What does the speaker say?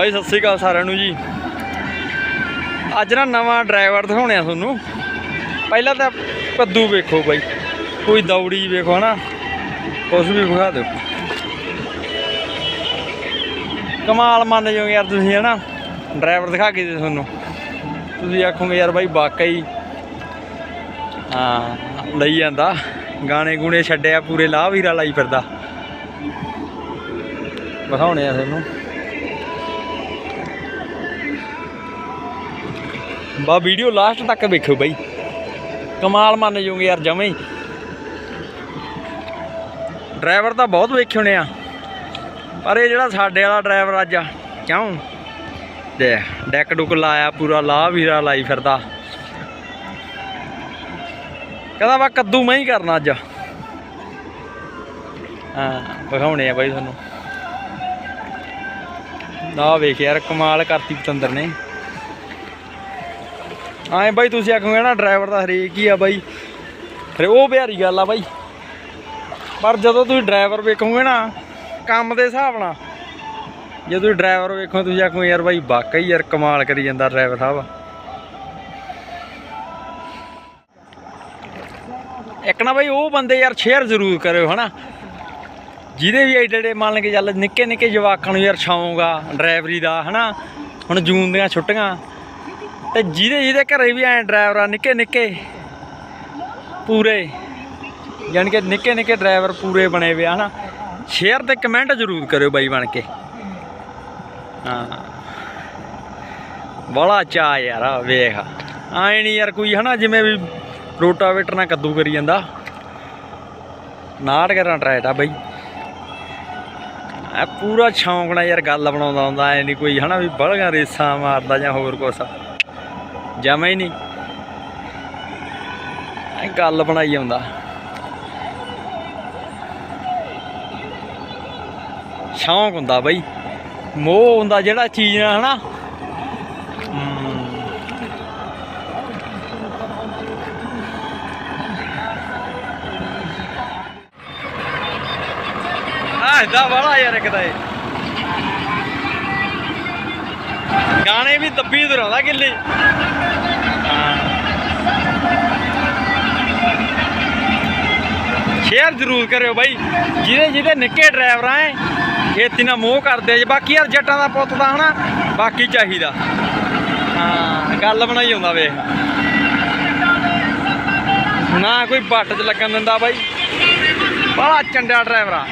ਬਾਈ, ਸਤਿ ਸ੍ਰੀ ਅਕਾਲ ਸਾਰਿਆਂ ਨੂੰ ਜੀ। ਅੱਜ ਨਾ ਨਵਾਂ ਡਰਾਈਵਰ ਦਿਖਾਉਣੇ ਆ ਤੁਹਾਨੂੰ। ਪਹਿਲਾਂ ਤਾਂ ਕੱਦੂ ਵੇਖੋ ਬਾਈ, ਕੋਈ ਦੌੜੀ ਵੇਖੋ ਹਨਾ। ਕੁਛ ਵੀ ਵਿਖਾ ਦਿਓ। ਕਮਾਲ ਮੰਨ ਜਾਓ ਯਾਰ ਤੁਸੀਂ ਹਨਾ। ਡਰਾਈਵਰ ਦਿਖਾ ਕੇ ਦੇ ਤੁਹਾਨੂੰ। ਤੁਸੀਂ ਆਖੋਗੇ ਯਾਰ ਬਾਈ, ਵਾਕਈ। ਹਾਂ, ਲਈ ਜਾਂਦਾ। ਗਾਣੇ ਗੁਣੇ ਛੱਡਿਆ ਪੂਰੇ ਲਾਹ ਵੀਰਾ ਲਾਈ ਫਿਰਦਾ। ਵਿਖਾਉਣੇ ਆ ਤੁਹਾਨੂੰ। ਬਾ ਵੀਡੀਓ ਲਾਸਟ ਤੱਕ ਵੇਖਿਓ ਬਾਈ। ਕਮਾਲ ਮੰਨ ਜਾਓਗੇ ਯਾਰ ਜਮੇ ਹੀ। ਡਰਾਈਵਰ ਤਾਂ ਬਹੁਤ ਵੇਖੇ ਹੋਣੇ ਆ। ਪਰ ਇਹ ਜਿਹੜਾ ਸਾਡੇ ਵਾਲਾ ਡਰਾਈਵਰ ਅੱਜ ਆ, ਕਿਉਂ? ਦੇ, ਡੈਕ ਡੁੱਕ ਲਾਇਆ ਪੂਰਾ, ਲਾਹ ਵੀਰਾ ਲਾਈ ਫਿਰਦਾ। ਕਹਿੰਦਾ ਵਾ ਕੱਦੂ ਮੈਂ ਹੀ ਕਰਨਾ ਅੱਜ। ਹਾਂ, ਵਿਖਾਉਣੇ ਆ ਬਾਈ ਤੁਹਾਨੂੰ। ਨਾ ਵੇਖ ਯਾਰ, ਕਮਾਲ ਕਰਤੀ ਪਤੰਦਰ ਨੇ। ਆਏ ਬਾਈ ਤੁਸੀਂ ਆਖੋਗੇ ਨਾ ਡਰਾਈਵਰ ਦਾ ਹਰੇਕ ਹੀ ਆ ਬਾਈ। ਫਿਰ ਉਹ ਬਿਹਾਰੀ ਗੱਲ ਆ ਬਾਈ। ਪਰ ਜਦੋਂ ਤੁਸੀਂ ਡਰਾਈਵਰ ਵੇਖੋਗੇ ਨਾ, ਕੰਮ ਦੇ ਹਿਸਾਬ ਨਾਲ, ਜੇ ਤੁਸੀਂ ਡਰਾਈਵਰ ਵੇਖੋ ਤੁਸੀਂ ਆਖੋ ਯਾਰ ਬਾਈ ਵਾਕਈ ਯਾਰ ਕਮਾਲ ਕਰੀ ਜਾਂਦਾ ਡਰਾਈਵਰ ਸਾਹਿਬ। ਇੱਕ ਨਾ ਬਾਈ ਉਹ ਬੰਦੇ ਯਾਰ ਸ਼ੇਅਰ ਜ਼ਰੂਰ ਕਰਿਓ, ਹਨਾ। ਜਿਹਦੇ ਵੀ ਐਡੇ ਐਡੇ ਮੰਨ ਕੇ ਚੱਲ ਨਿੱਕੇ ਨਿੱਕੇ ਜਵਾਕਾਂ ਨੂੰ ਯਾਰ ਸ਼ੌਂਕ ਆ ਡਰਾਈਵਰੀ ਦਾ, ਹਨਾ। ਹੁਣ ਜੂਨ ਦੀਆਂ ਛੁੱਟੀਆਂ ਤੇ ਜਿਹਦੇ ਜਿਹਦੇ ਘਰੇ ਵੀ ਐ ਡਰਾਈਵਰਾਂ ਨਿੱਕੇ ਨਿੱਕੇ ਪੂਰੇ। ਯਾਨੀ ਕਿ ਨਿੱਕੇ ਨਿੱਕੇ ਡਰਾਈਵਰ ਪੂਰੇ ਬਣੇ ਹੋਏ ਆ, ਹਨਾ? ਸ਼ੇਅਰ ਤੇ ਕਮੈਂਟ ਜ਼ਰੂਰ ਕਰਿਓ ਬਾਈ ਬਣ ਕੇ। ਹਾਂ। ਬੜਾ ਚਾਹ ਯਾਰ ਵੇਖ। ਆਏ ਨਹੀਂ ਯਾਰ ਕੋਈ, ਹਨਾ, ਜਿਵੇਂ ਵੀ ਰੋਟਾਵੇਟਰ ਨਾਲ ਕੱਦੂ ਕਰੀ ਜਾਂਦਾ। ਨਾੜ ਕਰਾਂ ਟਰੈਟ ਆ ਬਾਈ। ਆ ਪੂਰਾ ਸ਼ੌਂਕ ਨਾਲ ਯਾਰ ਗੱਲ ਬਣਾਉਂਦਾ ਹੁੰਦਾ, ਐ ਨਹੀਂ ਕੋਈ, ਹਨਾ, ਵੀ ਬੜੀਆਂ ਰੇਸਾਂ ਮਾਰਦਾ ਜਾਂ ਹੋਰ ਕੁਛ। ਜਮਾ ਹੀ ਨਹੀਂ। ਐ ਗੱਲ ਬਣਾਈ ਆਉਂਦਾ। ਸ਼ੌਂਕ ਹੁੰਦਾ ਬਈ। ਮੋਹ ਹੁੰਦਾ ਜਿਹੜਾ ਚੀਜ਼ ਨਾਲ, ਹਨਾ? ਆਹ ਦਾ ਬੜਾ ਯਾਰ ਇੱਕ ਤਾਂ ਵੀ ਦੱਬੀ ਦੁਰਾਉਂਦਾ ਕਿੱਲੇ ਸ਼ੇਅਰ ਜ਼ਰੂਰ ਕਰਿਓ ਬਾਈ। ਜਿਹਦੇ ਜਿਹਦੇ ਨਿੱਕੇ ਡਰਾਈਵਰ ਐ ਖੇਤੀ ਨਾਲ ਮੋਹ ਕਰਦੇ ਜੇ। ਬਾਕੀ ਯਾਰ ਜੱਟਾਂ ਦਾ ਪੁੱਤ ਦਾ ਹਨਾ, ਬਾਕੀ ਚਾਹੀਦਾ। ਹਾਂ, ਗੱਲ ਬਣਾਈ ਆਉਂਦਾ ਵੇਖ। ਨਾ ਕੋਈ ਬੱਟ 'ਚ ਲੱਗਣ ਦਿੰਦਾ ਬਾਈ। ਬੜਾ ਚੰਡਾ ਡਰਾਈਵਰ ਆ।